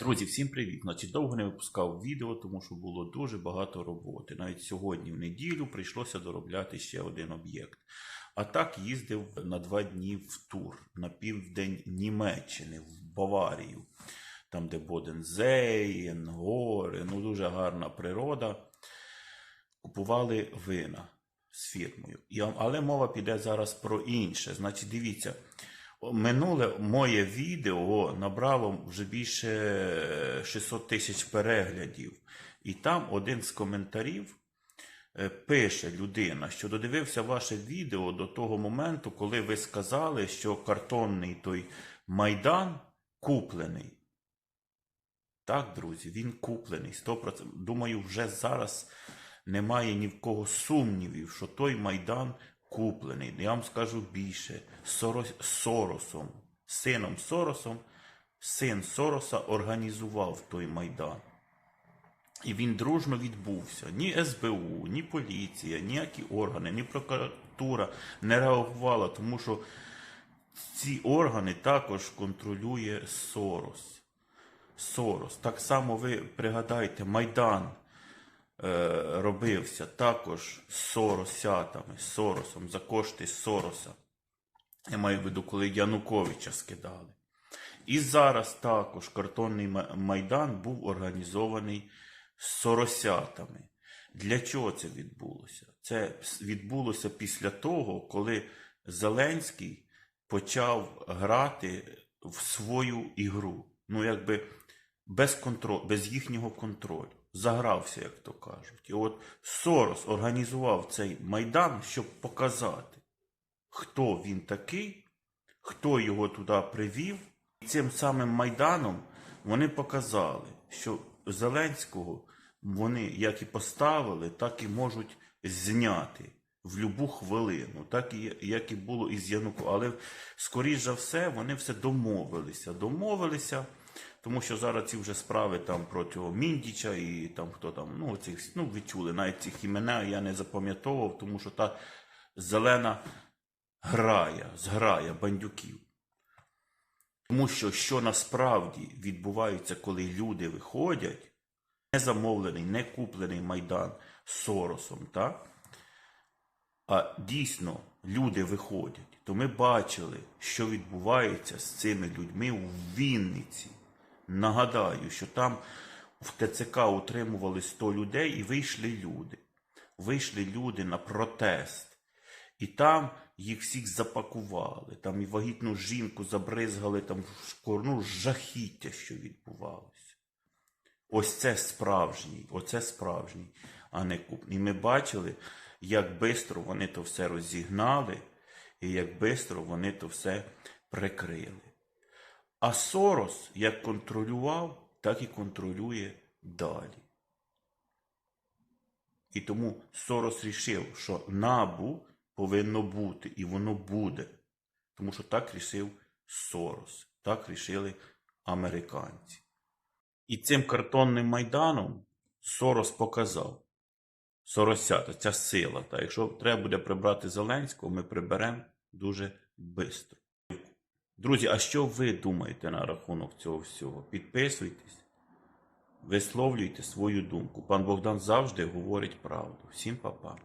Друзі, всім привіт! Значить, довго не випускав відео, тому що було дуже багато роботи. Навіть сьогодні, в неділю, прийшлося доробляти ще один об'єкт. А так їздив на два дні в тур на південь Німеччини, в Баварію, там, де Бодензейн, гори, ну дуже гарна природа. Купували вина з фірмою. Але мова піде зараз про інше. Значить, дивіться. Минуле моє відео набрало вже більше 600 тисяч переглядів. І там один з коментарів е, пише людина, що додивився ваше відео до того моменту, коли ви сказали, що картонний той майдан куплений. Так, друзі, він куплений 100%. Думаю, вже зараз немає ні в кого сумнівів, що той майдан куплений. Я вам скажу більше. Сорос, Соросом, сином Соросом, син Сороса організував той майдан. І він дружно відбувся. Ні СБУ, ні поліція, ніякі органи, ні прокуратура не реагувала, тому що ці органи також контролює Сорос. Сорос. Так само ви пригадайте, Майдан робився також з Соросятами, з Соросом, за кошти Сороса. Я маю в виду, коли Януковича скидали. І зараз також картонний майдан був організований з Соросятами. Для чого це відбулося? Це відбулося після того, коли Зеленський почав грати в свою ігру. Ну, якби без контролю, без їхнього контролю. Загрався, як то кажуть. І от Сорос організував цей майдан, щоб показати, хто він такий, хто його туди привів. І цим самим майданом вони показали, що Зеленського вони як і поставили, так і можуть зняти в любу хвилину, так і як і було із Януко. Але скоріш за все, вони все домовилися. Домовилися, тому що зараз ці вже справи там проти Міндіча і там хто там, ну цих, ну ви чули, навіть цих імена я не запам'ятовував, тому що та зелена грая, зграя бандюків. Тому що що насправді відбувається, коли люди виходять, не замовлений, не куплений майдан Соросом, так? а дійсно люди виходять, то ми бачили, що відбувається з цими людьми у Вінниці. Нагадаю, що там в ТЦК утримували 100 людей і вийшли люди. Вийшли люди на протест. І там їх всіх запакували, там і вагітну жінку забризгали там в ну, жахіття, що відбувалося. Ось це справжній, оце справжній, а не купний. І ми бачили, як швидко вони то все розігнали, і як швидко вони то все прикрили. А Сорос як контролював, так і контролює далі. І тому Сорос рішив, що набу повинно бути, і воно буде. Тому що так рішив Сорос, так рішили американці. І цим картонним майданом Сорос показав. Соросята, ця сила. Та якщо треба буде прибрати Зеленського, ми приберемо дуже швидко. Друзі, а що ви думаєте на рахунок цього всього? Підписуйтесь, висловлюйте свою думку. Пан Богдан завжди говорить правду. Всім па-па.